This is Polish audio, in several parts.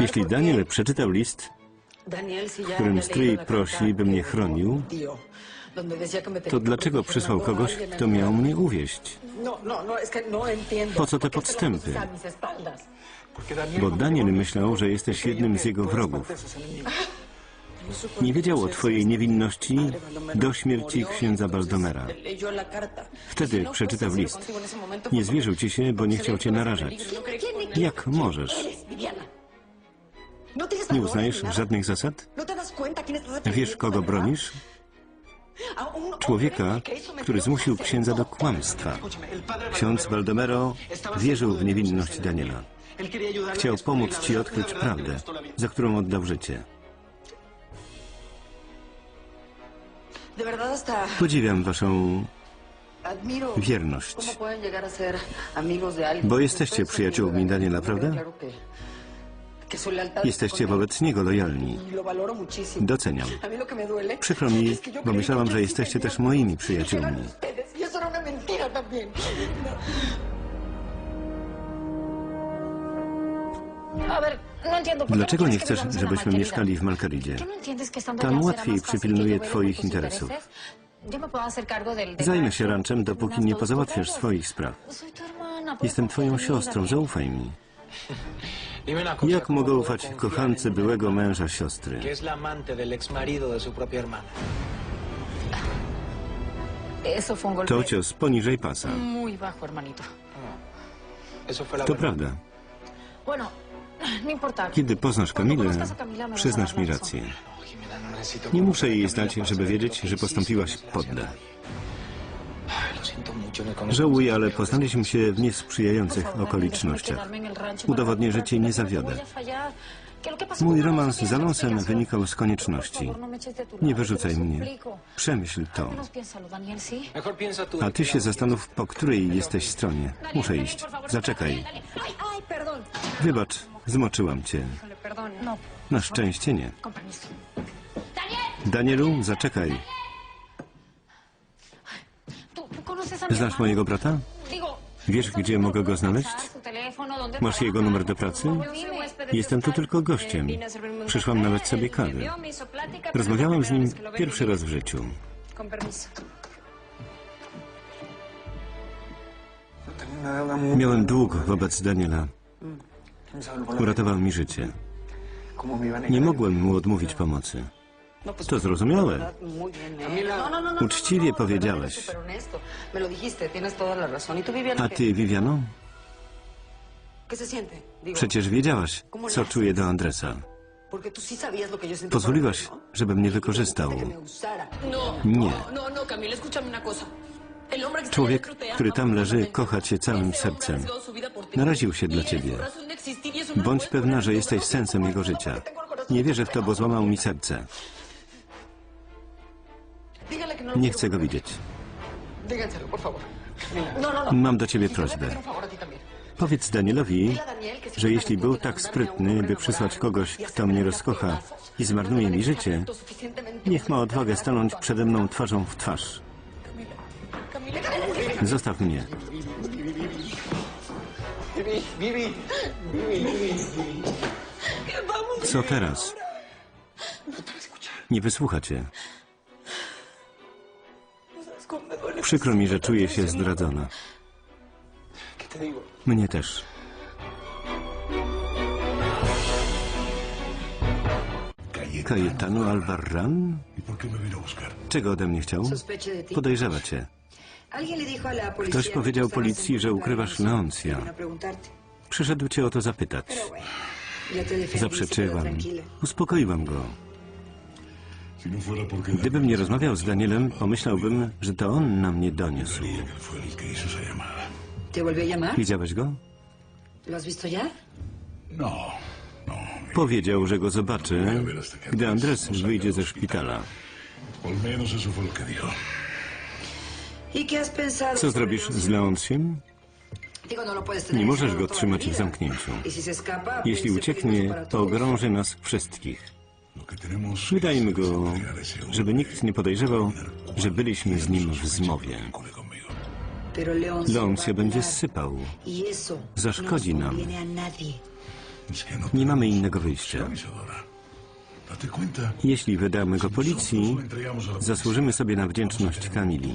Jeśli Daniel przeczytał list, w którym stryj prosi, by mnie chronił, to dlaczego przysłał kogoś, kto miał mnie uwieść? Po co te podstępy? Bo Daniel myślał, że jesteś jednym z jego wrogów. Nie wiedział o twojej niewinności do śmierci księdza Baldomera. Wtedy przeczytał list. Nie zwierzył ci się, bo nie chciał cię narażać. Jak możesz? Nie uznajesz żadnych zasad? Wiesz, kogo bronisz? Człowieka, który zmusił księdza do kłamstwa. Ksiądz Baldomero wierzył w niewinność Daniela. Chciał pomóc ci odkryć prawdę, za którą oddał życie. Podziwiam waszą wierność. Bo jesteście przyjaciółmi Daniela, prawda? Jesteście wobec niego lojalni. Doceniam. Przykro mi, bo myślałam, że jesteście też moimi przyjaciółmi. Dlaczego nie chcesz, żebyśmy mieszkali w Malkaridzie? Tam łatwiej przypilnuję Twoich interesów. Zajmę się ranczem, dopóki nie pozałatwiasz swoich spraw. Jestem twoją siostrą, zaufaj mi. Jak mogę ufać kochance byłego męża siostry? To cios poniżej pasa. To prawda. No. Kiedy poznasz Kamilę, przyznasz mi rację. No, Nie muszę jej znać, żeby wiedzieć, że postąpiłaś podle. Żałuję, ale poznaliśmy się w niesprzyjających okolicznościach. Udowodnię, że cię nie zawiodę. Mój romans z Alonsem wynikał z konieczności. No Nie wyrzucaj mnie. Przemyśl to. A ty się zastanów, po której jesteś stronie. Muszę iść. Zaczekaj. Wybacz, zmoczyłam cię. Na szczęście nie. Danielu, zaczekaj. ¿Tú, tú conoces a mi Znasz mojego brata? Wiesz, gdzie mogę go znaleźć? Masz jego numer do pracy? Jestem tu tylko gościem. Przyszłam nalać sobie kawy. Rozmawiałam z nim pierwszy raz w życiu. Miałem dług wobec Daniela. Uratował mi życie. Nie mogłem mu odmówić pomocy. To zrozumiałe. Uczciwie powiedziałeś. A ty, Viviano? Przecież wiedziałaś, co czuję do Andresa. Pozwoliłaś, żeby mnie wykorzystał. Nie. Człowiek, który tam leży, kocha cię całym sercem. Naraził się dla ciebie. Bądź pewna, że jesteś sensem jego życia. Nie wierzę w to, bo złamał mi serce. Nie chcę go widzieć. Mam do ciebie prośbę. Powiedz Danielowi, że jeśli był tak sprytny, by przysłać kogoś, kto mnie rozkocha i zmarnuje mi życie, niech ma odwagę stanąć przede mną twarzą w twarz. Zostaw mnie. Co teraz? Nie wysłucha Przykro mi, że czuję się zdradzona. Mnie też. Cayetano Albarran? Czego ode mnie chciał? Podejrzewa cię. Ktoś powiedział policji, że ukrywasz Leoncia. Przyszedł cię o to zapytać. Zaprzeczyłam. Uspokoiłam go. Gdybym nie rozmawiał z Danielem, pomyślałbym, że to on na mnie doniósł. Widziałeś go? Powiedział, że go zobaczy, gdy Andres wyjdzie ze szpitala. Dijo. Co zrobisz z Leonciem? Nie możesz go trzymać w zamknięciu. Jeśli ucieknie, pogrąży nas wszystkich. Wydajmy go, żeby nikt nie podejrzewał, że byliśmy z nim w zmowie. conmigo. Leoncio będzie zsypał. Zaszkodzi nam. Nie mamy innego wyjścia. Jeśli wydamy go policji, zasłużymy sobie na wdzięczność Kamili.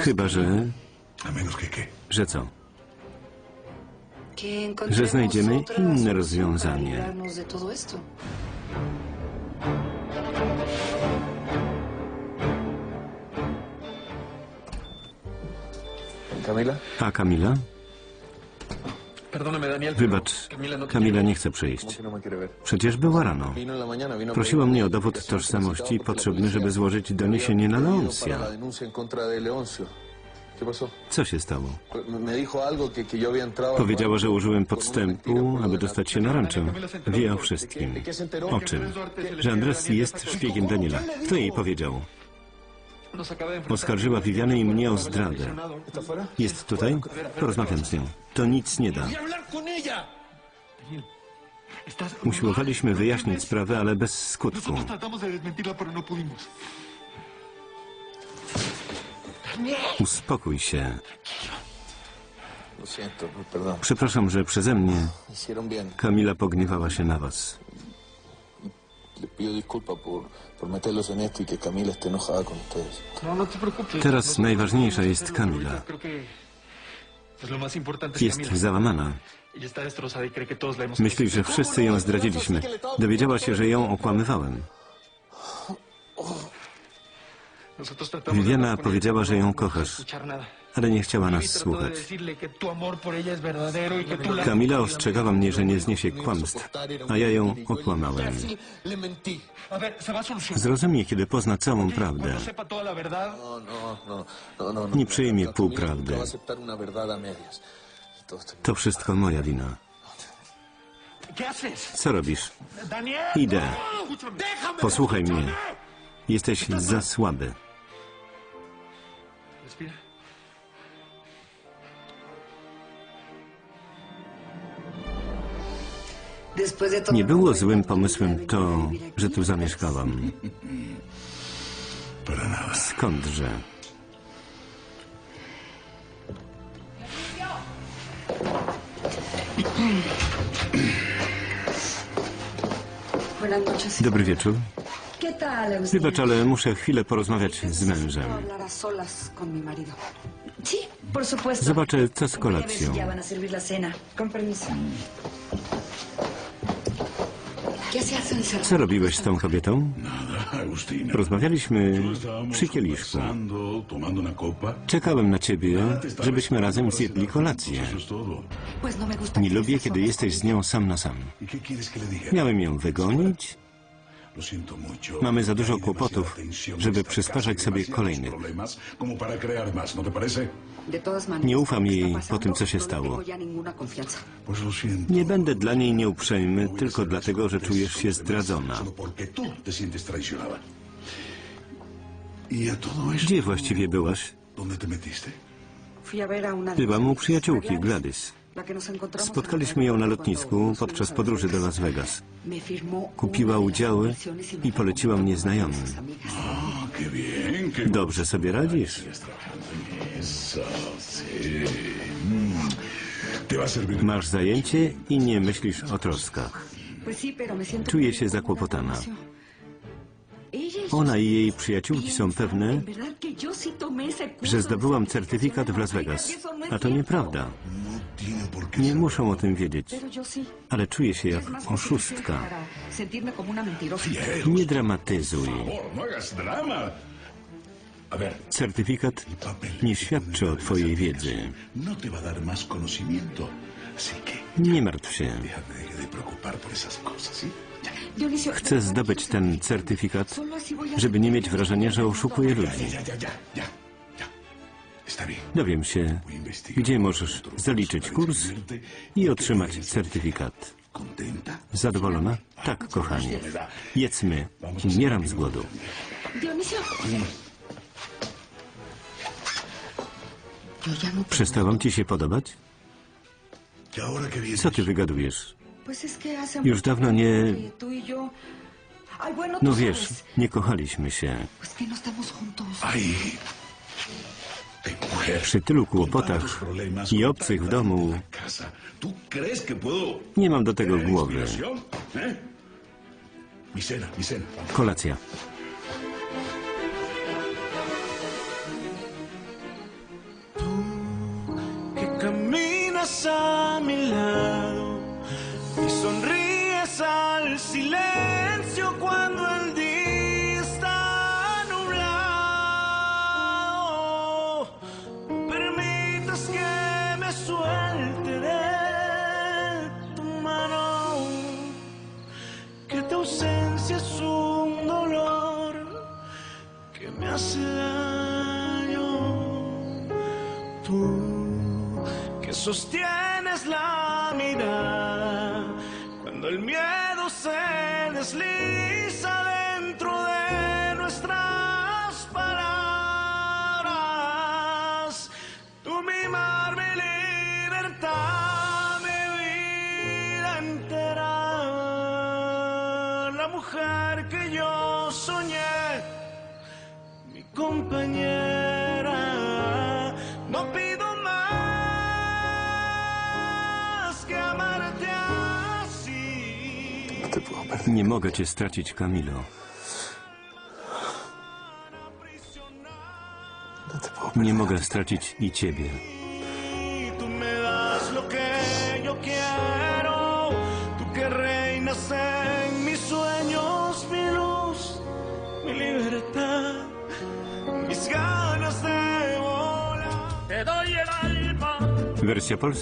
Chyba, że... A menos que qué. że co? że znajdziemy inne rozwiązanie. Camila. A Kamila? Wybacz, no Kamila quiere nie chce przyjść. ¿Cómo que no? Przecież była rano. Prosiła mnie o dowód tożsamości potrzebny, żeby złożyć doniesienie na Leoncia. Co się stało? Powiedziała, że użyłem podstępu, aby dostać się na ranczę. Wie o wszystkim. O czym? Że Andres jest szpiegiem Daniela. Kto jej powiedział? Oskarżyła Vivianę i mnie o zdradę. Jest tutaj? Porozmawiam z nią. To nic nie da. Usiłowaliśmy wyjaśnić sprawę, ale bez skutku. Uspokój się. Przepraszam, że przeze mnie. Kamila pogniewała się na was. Y. No, no. Teraz najważniejsza jest Kamila. Jest załamana. Y Myśli, że wszyscy ją zdradziliśmy. Dowiedziała się, że ją okłamywałem. Ella, powiedziała, że ją no kochasz. Ale nie chciała nas Y słuchać. y Kamila ostrzegała mnie, że nie zniesie kłamstw, a ja ją okłamałem. Zrozumie, kiedy pozna całą prawdę. No, no, no, no, no, no. Nie przyjmie półprawdy. Y To wszystko moja wina. Co robisz? Idę. Posłuchaj mnie. Jesteś za słaby. Respira. Nie było złym pomysłem to, że tu zamieszkałam. Skądże? Dobry wieczór. Wybacz, ale muszę chwilę porozmawiać z mężem. Zobaczę, co z kolacją. Co robiłeś z tą kobietą? Rozmawialiśmy przy kieliszku. Czekałem na ciebie, estaba żebyśmy razem zjedli kolację. no Nie lubię, kiedy jesteś z nią sam na sam. ¿Y? Miałem ją wygonić. Mamy za dużo kłopotów, żeby przysparzać y sobie kolejnych. ¿no Nie ufam jej po tym, co się no stało. Nie będę dla niej nieuprzejmy, tylko dlatego, że czujesz się zdradzona. ¿Y? Gdzie właściwie byłaś? Byłam u przyjaciółki, Gladys. Spotkaliśmy ją na lotnisku podczas podróży do Las Vegas. Kupiła udziały y i poleciła contó mnie znajomym. Ah, Dobrze sobie radzisz. Masz zajęcie i nie myślisz o troskach. Czuję się zakłopotana. y Ona i jej przyjaciółki są pewne, że zdobyłam certyfikat w Las Vegas. y no A to nieprawda. Nie muszą o tym wiedzieć. Ale czuję się jak oszustka. Nie dramatyzuj. No Certyfikat nie świadczy o twojej wiedzy. no Nie martw się. Chcę zdobyć ten certyfikat, żeby nie mieć wrażenia, że oszukuję ludzi. Dowiem się, gdzie możesz zaliczyć kurs i otrzymać certyfikat. Zadowolona? Tak, kochanie. Jedzmy. Umieram z głodu. Dionisio. No Przestałam ci się podobać? Co ty wygadujesz? Już dawno nie... y No wiesz, nie kochaliśmy się. Przy tylu kłopotach i obcych w domu casa. ¿Tú crees que puedo nie mam do tego głowy. Kolacja. Hace daño. Tú que sostienes la mirada cuando el miedo se desliza dentro de nuestras palabras. Tú mimar mi libertad, mi vida entera. La mujer que yo compañera. No pido más que amarte así. No te puedo perder. Nie mogę cię stracić, Camilo. No te puedo Nie mogę stracić i ciebie. Versiópolis?